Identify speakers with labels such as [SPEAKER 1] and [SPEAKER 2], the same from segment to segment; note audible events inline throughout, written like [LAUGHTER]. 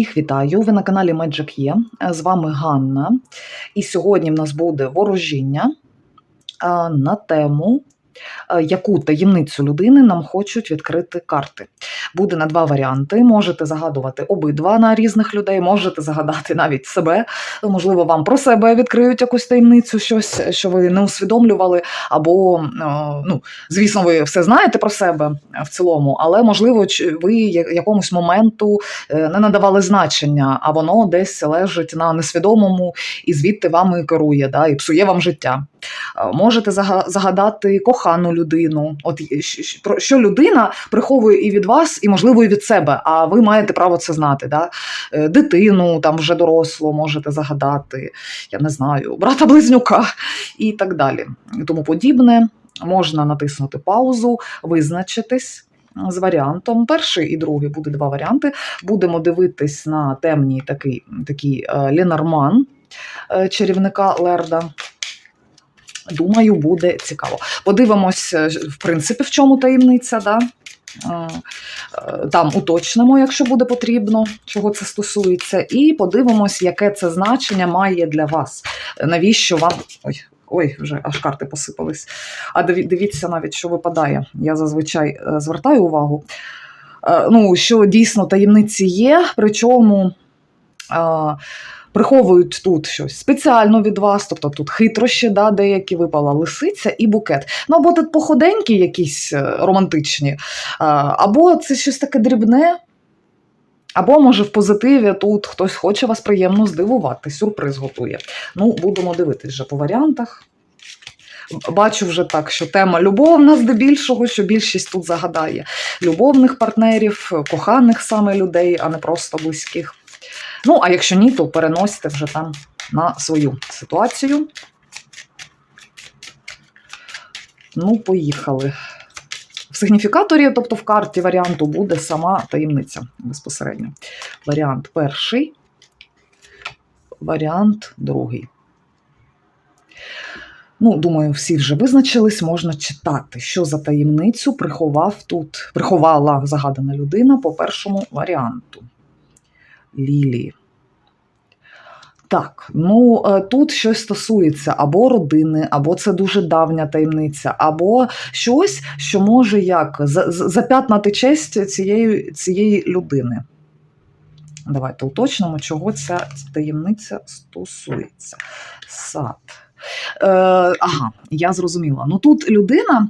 [SPEAKER 1] Всіх вітаю! Ви на каналі Magic Є. З вами Ганна. І сьогодні в нас буде ворожіння на тему, яку таємницю людини нам хочуть відкрити карти. Буде на два варіанти. Можете загадувати обидва на різних людей, можете загадати навіть себе. Можливо, вам про себе відкриють якусь таємницю, щось, що ви не усвідомлювали, або, ну, звісно, ви все знаєте про себе в цілому, але можливо, ви якомусь моменту е, не надавали значення, а воно десь лежить на несвідомому і звідти вами керує, да, і псує вам життя. Е, Можете загадати кохану людину, от що людина приховує і від вас, і можливо і від себе. А ви маєте право це знати. Да? Е, Дитину там вже дорослу можете загадати, я не знаю, брата близнюка і так далі. Тому подібне. Можна натиснути паузу, визначитись з варіантом. Перший і другий буде два варіанти. Будемо дивитись на темній такий, такий е, Ленорман чарівника Лерда. Думаю, буде цікаво. Подивимось, е, в принципі, в чому таємниця. Да? Е, е, Там уточнимо, якщо буде потрібно, чого це стосується, і подивимось, яке це значення має для вас. Навіщо вам. Ой, ой, вже аж карти посипались. А дивіться навіть, що випадає. Я зазвичай звертаю увагу. Ну, що дійсно таємниці є, причому. Приховують тут щось спеціально від вас, тобто тут хитрощі, да, деякі випала лисиця і букет. Ну, або тут походенькі якісь е, романтичні, або це щось таке дрібне, або, може, в позитиві тут хтось хоче вас приємно здивувати, сюрприз готує. Ну, будемо дивитись вже по варіантах. Бачу вже так, що тема любовна здебільшого, що більшість тут загадає любовних партнерів, коханих саме людей, а не просто близьких. Ну, а якщо ні, то переносите вже там на свою ситуацію. Ну, поїхали. В сигніфікаторі, тобто в карті варіанту, буде сама таємниця безпосередньо. Варіант перший, варіант другий. Ну, думаю, всі вже визначились, можна читати, що за таємницю приховав тут, приховала загадана людина по першому варіанту. Лілії. Так, ну е, тут щось стосується або родини, або це дуже давня таємниця, або щось, що може як за- за- зап'ятнати честь цієї, цієї людини. Давайте уточнимо, чого ця таємниця стосується. Сад. Е, ага, я зрозуміла. Ну тут людина.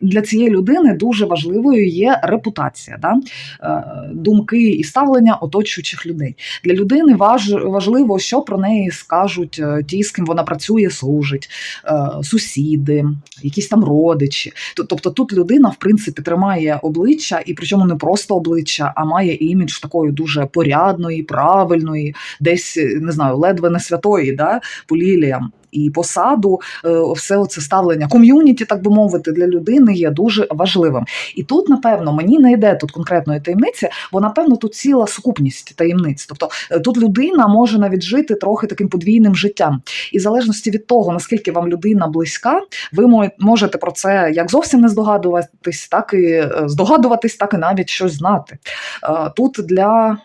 [SPEAKER 1] Для цієї людини дуже важливою є репутація, да? е, думки і ставлення оточуючих людей. Для людини важ, важливо, що про неї скажуть е, ті, з ким вона працює, служить, е, сусіди, якісь там родичі. Тобто тут людина, в принципі, тримає обличчя, і причому не просто обличчя, а має імідж такої дуже порядної, правильної, десь не знаю, ледве не святої, да, по ліліям. І посаду, е, все це ставлення ком'юніті, так би мовити, для людини є дуже важливим. І тут, напевно, мені не йде тут конкретної таємниці, бо напевно тут ціла сукупність таємниць. Тобто е, тут людина може навіть жити трохи таким подвійним життям. І в залежності від того, наскільки вам людина близька, ви можете про це як зовсім не здогадуватись, так і е, здогадуватись, так і навіть щось знати. Тут для.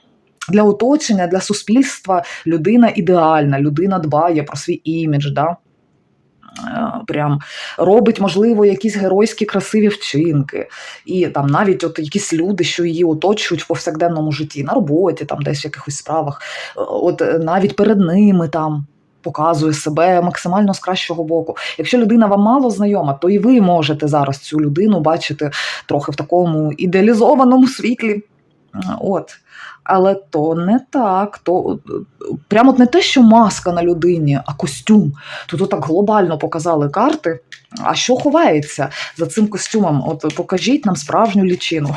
[SPEAKER 1] Для оточення, для суспільства людина ідеальна, людина дбає про свій імідж, да? Е, прям робить, можливо, якісь геройські красиві вчинки. І там навіть от якісь люди, що її оточують в повсякденному житті, на роботі, там десь в якихось справах, е, от навіть перед ними там. Показує себе максимально з кращого боку. Якщо людина вам мало знайома, то і ви можете зараз цю людину бачити трохи в такому ідеалізованому світлі. От. Але то не так. То прямо не те, що маска на людині, а костюм. Тут так глобально показали карти. А що ховається за цим костюмом? От покажіть нам справжню лічину,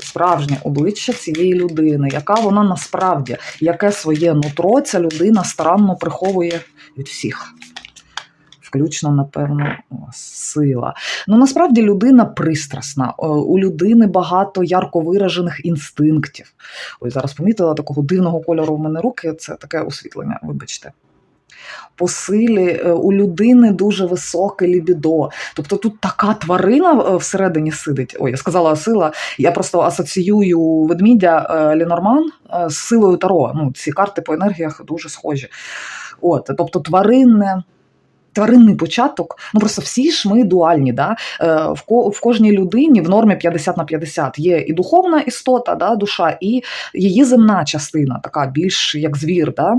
[SPEAKER 1] справжнє обличчя цієї людини, яка вона насправді, яке своє нутро ця людина старанно приховує від всіх. Включно, напевно, сила. Ну насправді людина пристрасна. У людини багато ярко виражених інстинктів. Ой, зараз помітила такого дивного кольору в мене руки. Це таке освітлення, вибачте. по силі е, у людини дуже високе лібідо. Тобто тут така тварина е, всередині сидить. Ой, я сказала сила. Я просто асоціюю ведмідя е, Лінорман е, з силою Таро. Ну, ці карти по енергіях дуже схожі. От, тобто тваринне. Тваринний початок, ну просто всі ж ми дуальні. Да? Е, в, ко, в кожній людині в нормі 50 на 50 є і духовна істота, да, душа, і її земна частина, така більш як звір. Да?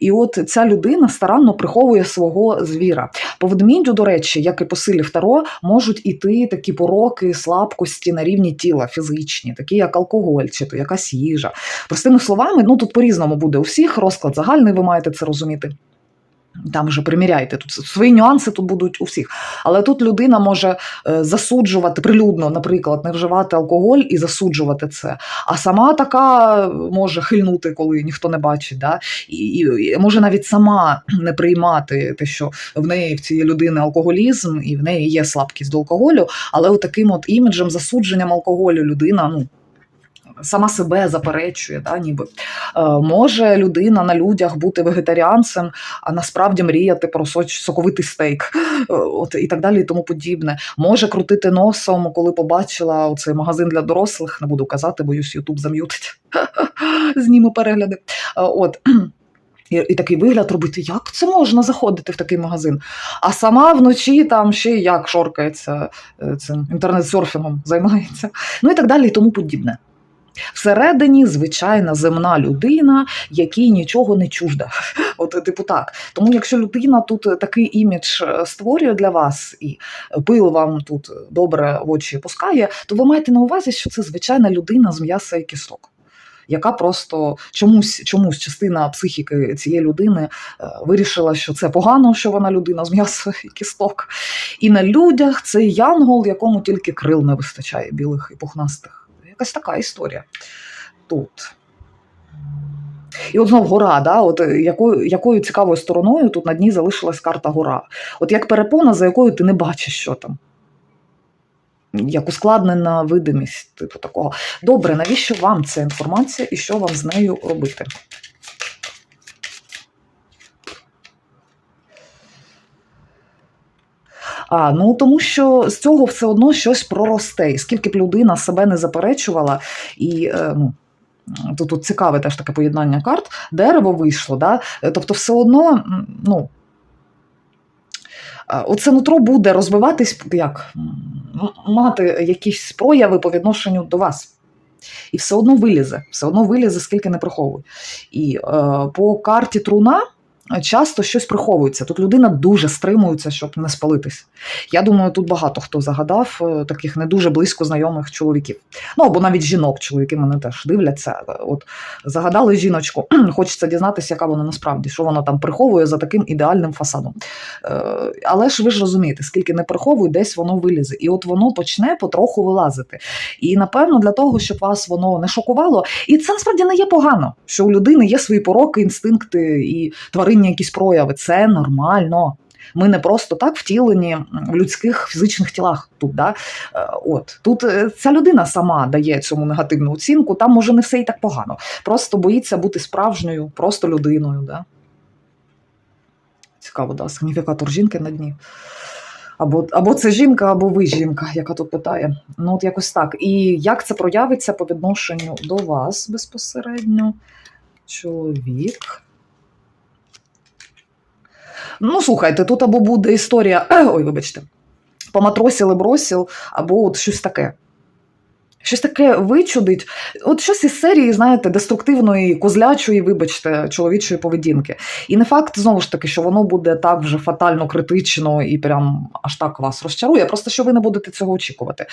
[SPEAKER 1] І от ця людина старанно приховує свого звіра. По ведмідю, до речі, як і по силі Таро, можуть іти такі пороки, слабкості на рівні тіла фізичні, такі як алкоголь, чи то якась їжа. Простими словами, ну тут по-різному буде у всіх розклад загальний, ви маєте це розуміти. Там вже приміряйте, тут свої нюанси тут будуть у всіх. Але тут людина може е, засуджувати прилюдно, наприклад, не вживати алкоголь і засуджувати це. А сама така може хильнути, коли ніхто не бачить. Да? І, і, і може навіть сама не приймати те, що в неї в цієї людини алкоголізм, і в неї є слабкість до алкоголю, але от таким от іміджем, засудженням алкоголю людина ну, сама себе заперечує, да, ніби. Е, може людина на людях бути вегетаріанцем, а насправді мріяти про соковитий стейк, е, от, і так далі, і тому подібне. Може крутити носом, коли побачила цей магазин для дорослих, не буду казати, боюсь, Ютуб зам'ютить, [LAUGHS] зніме перегляди. Е, от. [CLEARS THROAT] І, і такий вигляд робити, як це можна заходити в такий магазин? А сама вночі там ще як шоркається цим інтернет-серфінгом, займається, ну і так далі, і тому подібне. Всередині звичайна земна людина, якій нічого не чужда. [LAUGHS] От, типу, так. Тому, якщо людина тут такий імідж е, створює для вас і пил вам тут добре в очі пускає, то ви маєте на увазі, що це звичайна людина з м'яса і кісток. Яка просто чомусь чомусь частина психіки цієї людини е, вирішила, що це погано, що вона людина з м'яса і кісток. І на людях цей янгол, якому тільки крил не вистачає білих і пухнастих. Якась така історія тут. І от знов гора, да, от якою, якою цікавою стороною тут на дні залишилась карта гора. От як перепона, за якою ти не бачиш, що там. Як ускладнена видимість, типу такого. Добре, навіщо вам ця інформація і що вам з нею робити? А, ну тому що з цього все одно щось проросте. Скільки б людина себе не заперечувала, і е, ну. Тут, тут цікаве теж таке поєднання карт, дерево вийшло, да? тобто все одно, ну, оце нутро буде розвиватись, як мати якісь прояви по відношенню до вас. І все одно вилізе, все одно вилізе, скільки не приховує. І е, по карті труна часто щось приховується. Тут людина дуже стримується, щоб не спалитись. Я думаю, тут багато хто загадав е, таких не дуже близько знайомих чоловіків. Ну або навіть жінок, чоловіки мене теж дивляться. От загадали жіночку, [CLEARS THROAT] хочеться дізнатися, яка вона насправді, що вона там приховує за таким ідеальним фасадом. Е, але ж ви ж розумієте, скільки не приховує, десь воно вилізе. І от воно почне потроху вилазити. І напевно для того, щоб вас воно не шокувало, і це насправді не є погано, що у людини є свої пороки, інстинкти і тваринні якісь прояви. Це нормально. Ми не просто так втілені в людських фізичних тілах. Тут да? От тут е, ця людина сама дає цьому негативну оцінку. Там може не все і так погано. Просто боїться бути справжньою, просто людиною. Да? Цікаво, да, сигніфікатор жінки на дні. Або або це жінка, або ви жінка, яка тут питає. Ну, от якось так. І як це проявиться по відношенню до вас безпосередньо? Чоловік. Ну, слухайте, тут або буде історія, [CLEARS THROAT] ой, вибачте, поматросіли, бросіл, або от щось таке. Щось таке вичудить, от щось із серії, знаєте, деструктивної, козлячої, вибачте, чоловічої поведінки. І не факт, знову ж таки, що воно буде так вже фатально критично і прям аж так вас розчарує, просто що ви не будете цього очікувати.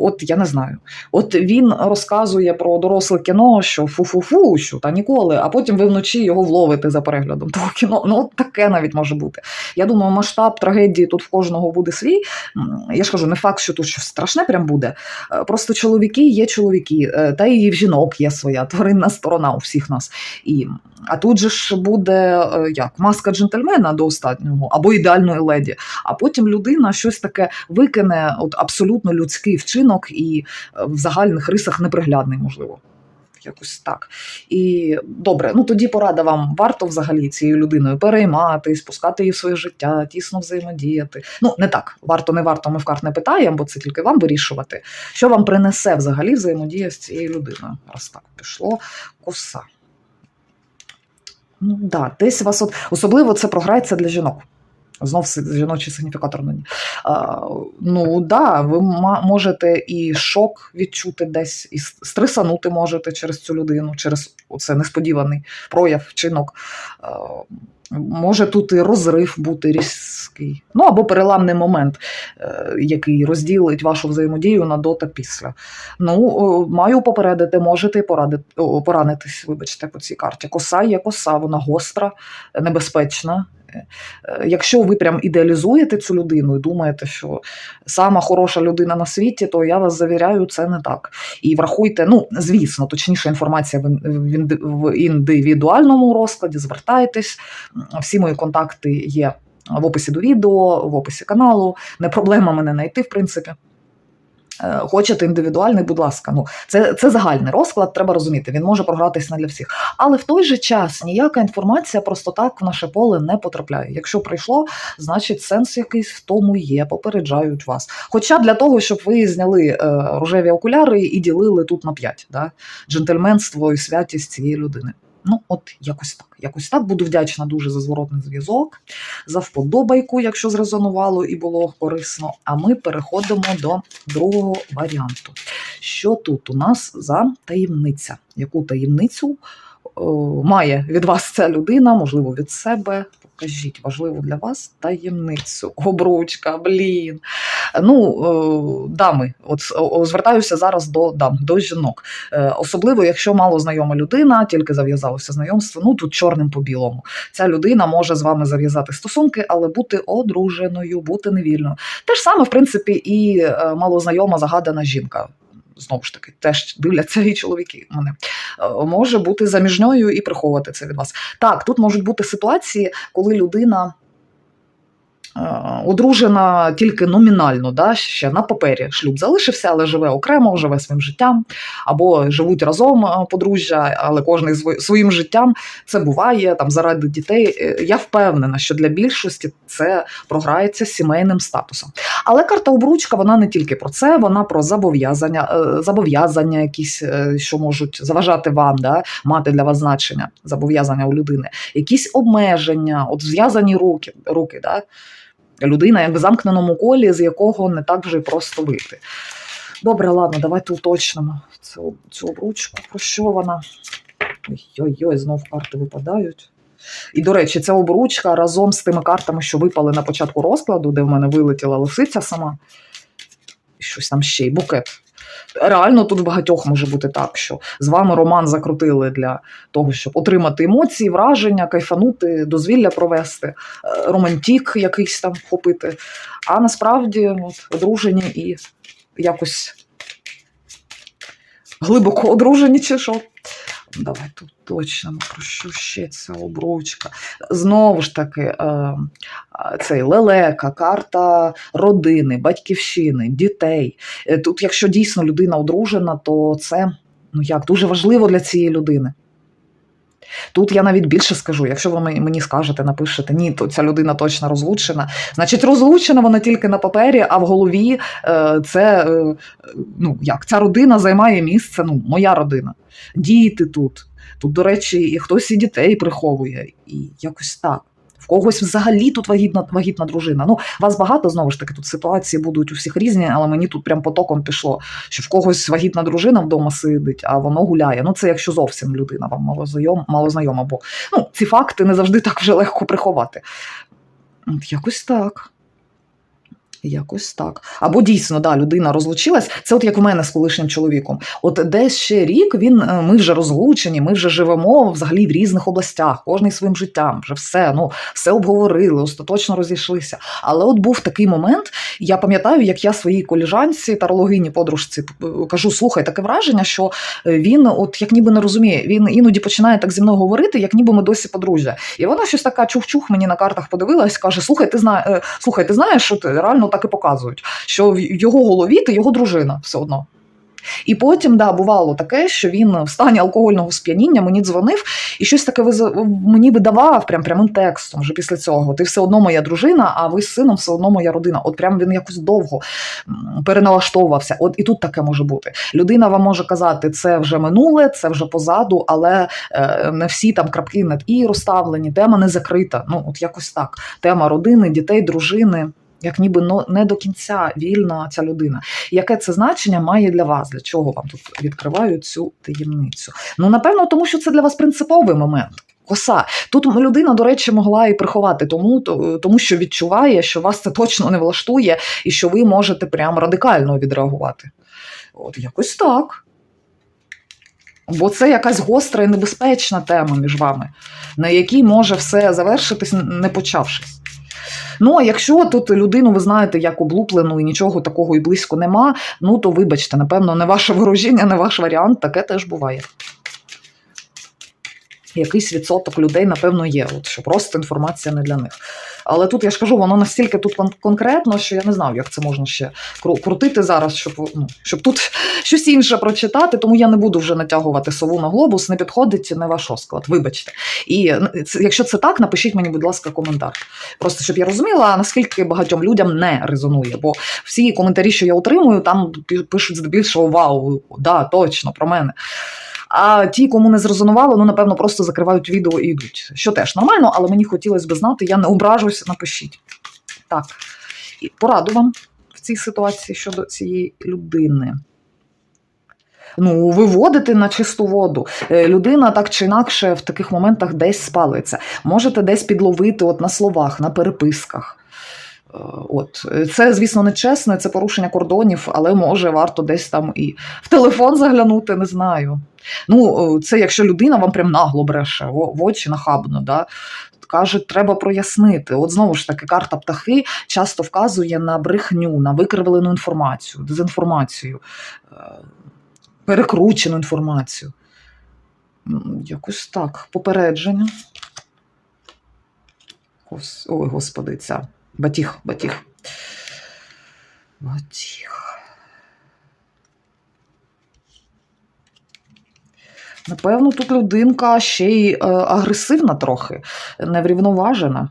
[SPEAKER 1] От я не знаю. От він розказує про доросле кіно, що фу-фу-фу, що та ніколи, а потім ви вночі його вловите за переглядом того кіно. Ну, таке навіть може бути. Я думаю, масштаб трагедії тут в кожного буде свій. Я ж кажу, не факт, що тут щось страшне прям буде. Просто чоловіки є чоловіки, е, та і в жінок є своя тваринна сторона у всіх нас. І, А тут же ж буде е, як маска джентльмена до останнього або ідеальної леді. А потім людина щось таке викине, от абсолютно людський вчинок і е, в загальних рисах неприглядний, можливо. Якось так. І добре, ну тоді порада вам варто взагалі цією людиною перейматись, пускати її в своє життя, тісно взаємодіяти. Ну, не так, варто, не варто, ми в карт не питаємо, бо це тільки вам вирішувати. Що вам принесе взагалі взаємодія з цією людиною? Раз так пішло, коса. Ну, да, десь вас от, особливо це програється для жінок. Знов жіночий сигніфікатор на ній. Ну да, ви можете і шок відчути десь, і стресанути можете через цю людину, через це несподіваний прояв, вчинок. Може тут і розрив бути різкий. Ну або переламний момент, е, який розділить вашу взаємодію на до та після. Ну, маю попередити, можете порадити, поранитись, вибачте, по цій карті. Коса є коса, вона гостра, небезпечна. Е, Якщо ви прям ідеалізуєте цю людину і думаєте, що сама хороша людина на світі, то я вас завіряю, це не так. І врахуйте, ну звісно, точніша інформація в індивідуальному розкладі. Звертайтесь, всі мої контакти є в описі до відео, в описі каналу. Не проблема мене знайти, в принципі. Е, Хочете індивідуальний, будь ласка. Ну, це, це загальний розклад, треба розуміти. Він може програтись не для всіх. Але в той же час ніяка інформація просто так в наше поле не потрапляє. Якщо прийшло, значить сенс якийсь в тому є, попереджають вас. Хоча для того, щоб ви зняли е, рожеві окуляри і ділили тут на п'ять, да? джентльменство і святість цієї людини. Ну, от якось так. Якось так. Буду вдячна дуже за зворотний зв'язок, за вподобайку, якщо зрезонувало і було корисно. А ми переходимо до другого варіанту. Що тут у нас за таємниця? Яку таємницю має від вас ця людина, можливо, від себе? Покажіть важливу для вас таємницю. [LAUGHS] Обручка, блін. Ну, дами, от звертаюся зараз до дам, до жінок. Е, Особливо, якщо мало знайома людина, тільки зав'язалося знайомство, ну тут чорним по білому. Ця людина може з вами зав'язати стосунки, але бути одруженою, бути невільною. Те ж саме, в принципі, і е, малознайома загадана жінка. Знову ж таки, теж дивляться і чоловіки мене може бути заміжньою і приховувати це від вас. Так, тут можуть бути ситуації, коли людина. Е, Одружена тільки номінально, да, ще на папері. Шлюб залишився, але живе окремо, живе своїм життям, або живуть разом е, подружжя, але кожен своїм життям. Це буває там заради дітей. Е, Я впевнена, що для більшості це програється сімейним статусом. Але карта обручка вона не тільки про це, вона про зобов'язання, зобов'язання, якісь, що можуть заважати вам, да, мати для вас значення, зобов'язання у людини, якісь обмеження, от зв'язані руки, руки да, людина як в замкненому колі, з якого не так вже й просто вийти. Добре, ладно, давайте уточнимо цю, цю обручку. Про що вона? Ой-ой-ой, знов карти випадають. І, до речі, ця обручка разом з тими картами, що випали на початку розкладу, де в мене вилетіла лисиця сама, і щось там ще й букет. Реально тут в багатьох може бути так, що з вами роман закрутили для того, щоб отримати емоції, враження, кайфанути, дозвілля провести, е, романтік якийсь там вхопити. А насправді от, одружені і якось глибоко одружені чи що. Давай тут точно про що ще ця обручка. Знову ж таки, е, цей лелека, карта родини, батьківщини, дітей. Е, Тут, якщо дійсно людина одружена, то це ну як дуже важливо для цієї людини. Тут я навіть більше скажу, якщо ви мені- скажете, напишете, ні, то ця людина точно розлучена. Значить, розлучена вона тільки на папері, а в голові е, це е, ну як ця родина займає місце. Ну, моя родина, діти тут. Тут, до речі, і хтось і дітей приховує, і якось так. В когось взагалі тут вагітна, вагітна дружина. Ну, вас багато знову ж таки, тут ситуації будуть у всіх різні, але мені тут прям потоком пішло, що в когось вагітна дружина вдома сидить, а воно гуляє. Ну, це якщо зовсім людина вам малознайома, бо ну, ці факти не завжди так вже легко приховати. От Якось так. Якось так. Або дійсно, да, людина розлучилась. Це от як в мене з колишнім чоловіком. От десь ще рік він, е, ми вже розлучені, ми вже живемо взагалі в різних областях, кожний своїм життям, вже все, ну, все обговорили, остаточно розійшлися. Але от був такий момент, я пам'ятаю, як я своїй коліжанці, тарологині, подружці е, кажу: слухай, таке враження, що е, він, от як ніби не розуміє, він іноді починає так зі мною говорити, як ніби ми досі подружжя. І вона щось така чух-чух мені на картах подивилась, каже: Слухай, ти знаєш, слухай, ти знаєш, що ти реально так і показують, що в його голові ти його дружина все одно. І потім, да, бувало таке, що він в стані алкогольного сп'яніння мені дзвонив і щось таке мені видавав прям прямим текстом вже після цього. Ти все одно моя дружина, а ви з сином все одно моя родина. От прям він якось довго переналаштовувався. От і тут таке може бути. Людина вам може казати, це вже минуле, це вже позаду, але е, не всі там крапки над і розставлені, тема не закрита. Ну, от якось так. Тема родини, дітей, дружини. Як ніби не до кінця вільна ця людина. Яке це значення має для вас? Для чого вам тут відкриваю цю таємницю? Ну, напевно, тому що це для вас принциповий момент. Коса. Тут людина, до речі, могла і приховати тому, тому що відчуває, що вас це точно не влаштує, і що ви можете прям радикально відреагувати. От якось так. Бо це якась гостра і небезпечна тема між вами, на якій може все завершитись, не почавшись. Ну, а якщо тут людину ви знаєте як облуплену і нічого такого і близько нема, ну то вибачте, напевно, не ваше ворожіння, не ваш варіант, таке теж буває. Якийсь відсоток людей, напевно, є, от, що просто інформація не для них. Але тут я ж кажу, воно настільки тут кон- конкретно, що я не знаю, як це можна ще кру- крутити зараз, щоб, ну, щоб тут [LAUGHS] щось інше прочитати, тому я не буду вже натягувати сову на глобус, не підходить не ваш розклад, вибачте. І якщо це так, напишіть мені, будь ласка, коментар. Просто щоб я розуміла, наскільки багатьом людям не резонує. Бо всі коментарі, що я отримую, там пишуть здебільшого вау, да, точно про мене. А ті, кому не зрезонувало, ну напевно, просто закривають відео і йдуть. Що теж нормально, але мені хотілося б знати, я не ображуся, напишіть. Так, і пораду вам в цій ситуації щодо цієї людини. Ну, виводити на чисту воду. Е, Людина так чи інакше в таких моментах десь спалиться. Можете десь підловити от на словах, на переписках. От це, звісно, не чесно, це порушення кордонів, але може варто десь там і в телефон заглянути, не знаю. Ну, це якщо людина вам прям нагло бреше в очі нахабно, да? каже, треба прояснити. От знову ж таки, карта птахи часто вказує на брехню, на викривлену інформацію, дезінформацію, е, перекручену інформацію. Якось так, попередження. Ой, господи, ця. Батіг, батіг. Батіг. Напевно, тут людинка ще й е, агресивна трохи, неврівноважена.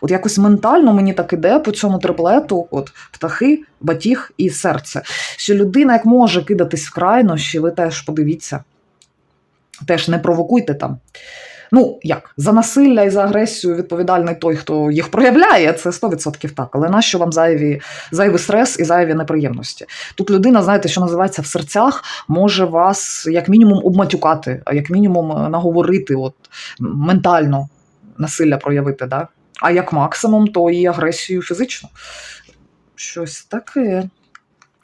[SPEAKER 1] От якось ментально мені так іде по цьому триплету: от птахи, батіг і серце. Що людина як може кидатись в крайнощі, ви теж подивіться. Теж не провокуйте там. Ну, як, за насилля і за агресію відповідальний той, хто їх проявляє, це 100% так. Але нащо вам зайві, зайвий стрес і зайві неприємності? Тут людина, знаєте, що називається в серцях, може вас як мінімум обматюкати, а як мінімум е, наговорити, от ментально насилля проявити. Да? А як максимум, то і агресію фізичну. Щось таке.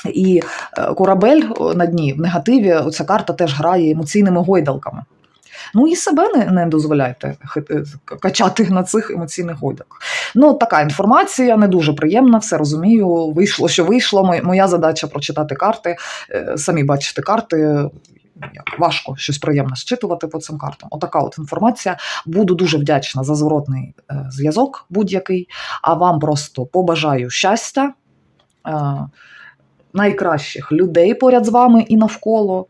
[SPEAKER 1] І е, корабель на дні в негативі, оця карта теж грає емоційними гойдалками. Ну і себе не, не дозволяйте е, качати на цих емоційних гойдалках. Ну, така інформація не дуже приємна, все розумію. Вийшло, що вийшло. Моя задача прочитати карти. Е, Самі бачите карти. Важко щось приємне зчитувати по цим картам. Отака от інформація. Буду дуже вдячна за зворотний е, зв'язок будь-який. А вам просто побажаю щастя. Найкращих людей поряд з вами і навколо.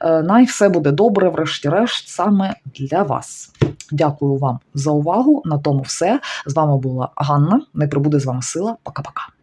[SPEAKER 1] Е, Най все буде добре, врешті-решт, саме для вас. Дякую вам за увагу. На тому все. З вами була Ганна. Не прибуде з вами сила. Пока-пока.